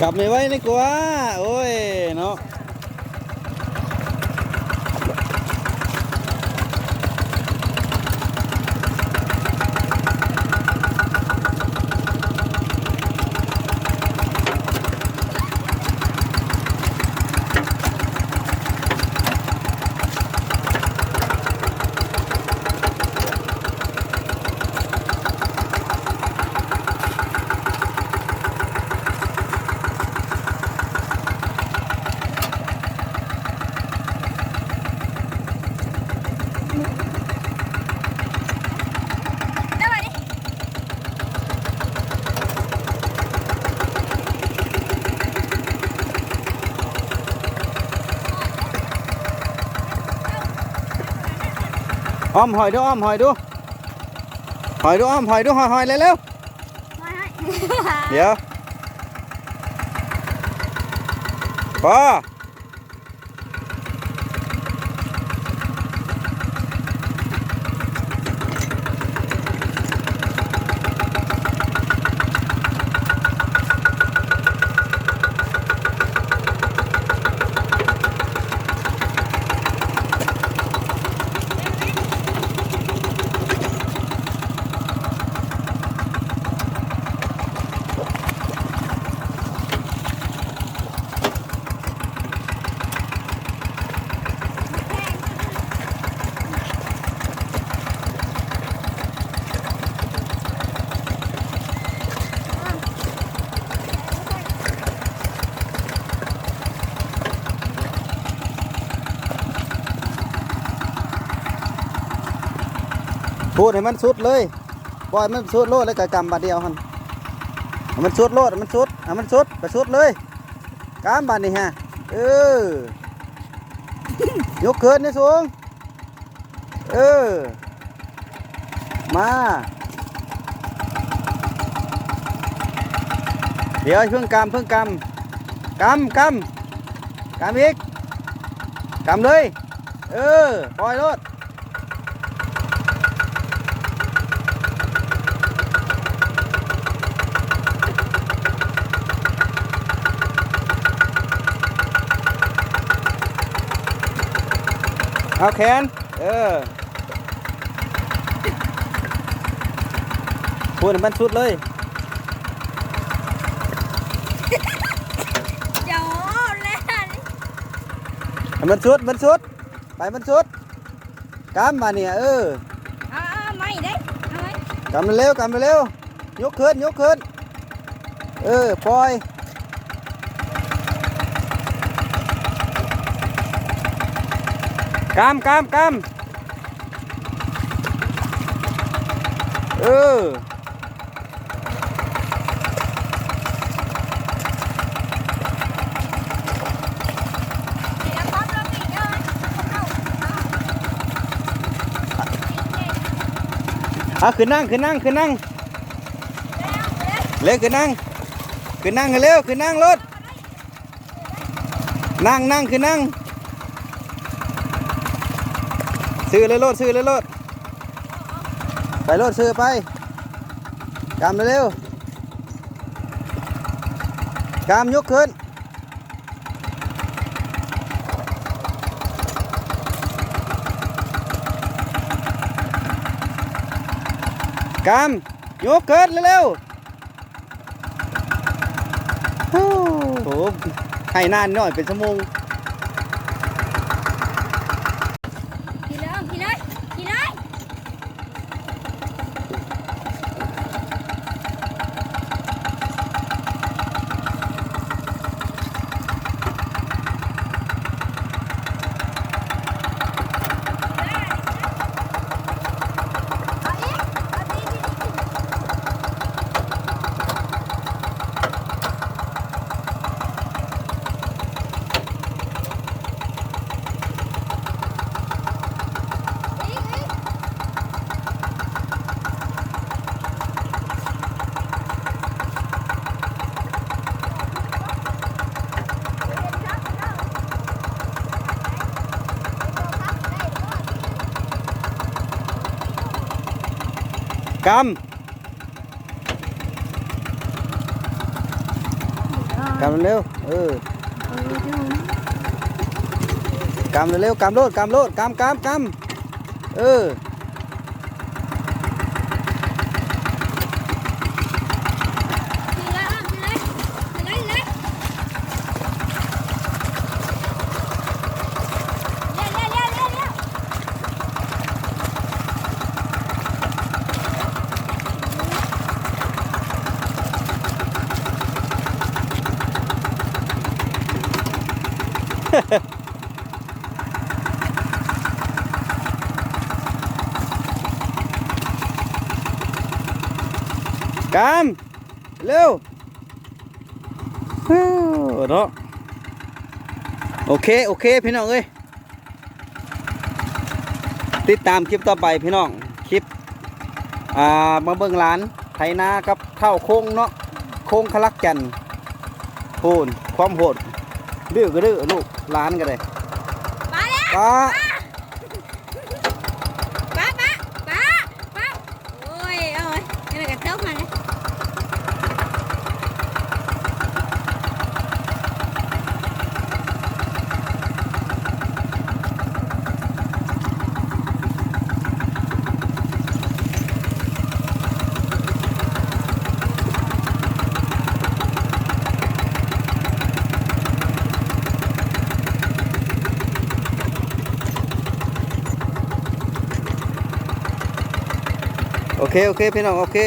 กลับไม่ไหวนี่กว่าโอ้ยเนาะ อ้อมหอยดูอ้อมหอยดูหอยดูอ้อมหอยดูหอยหอยเร็วๆเดี๋ยวพอ พูดให้มันสุดเลยปล่อยมันสุดโลดแล้วก็กำบาดเดียวหันมันสุดโลดมันสุดให้มันสุดไปสุดเลยกำบาดนี่ฮะเออยกขึ้นนี่สูงเออ มาเดี๋ยวเพิ่งกำเพิ่งกำกำกำกำอีกกำเลย เออ ปล่อยรถ เอาแขน เออพูดให้มันสุดเลยเดี๋ยวเล่นให้มันสุด มันสุด ไปมันสุดกำมาเนี่ยเอออ่าไม่ได้เอาไหมกำเร็วๆกำเร็วๆยกขึ้นยกขึ้น เออ ปล่อย กำกำกำเออเดี๋ยวพร้อมแล้วปิดเลยเอเอาขึ้นนั่งขึ้นนั่งขึ้นนั่งเร็วเร็วเร็วขึ้นนั่งขึ้นนั่งเร็วขึ้นนั่งรถนั่งนั่งขึ้นนั่ง ซื้อเลยรถซื้อเลยรถไปรถซื้อไปกำเร็วกำยกขึ้นกำยกขึ้นเร็วๆโอ้โหให้นานหน่อยเป็นชั่วโมง กกำเร็วเออกำเร็วกำโลดกำโลดกำกำกำเออ ทีละอะทีละทีละทีละเร็วเร็วเร็วเร็ว กำเร็วฮู้เนาะโอเค โอเค พี่น้องเอ้ยติดตามคลิปต่อไปพี่น้อง คลิป อ่า มาเบิ่งร้านไถนากับเท่าโค้งเนาะโค้งขลักจันโหนความโหดดื้อก็ดื้อลูก ร้านก็ได้มาแล้ว ป้าป้าป้าป้าป้าโอ้ยโอ้ยนี่มันกระเจ้ามาเลย โอ เคโอเคพี่น้องโอเค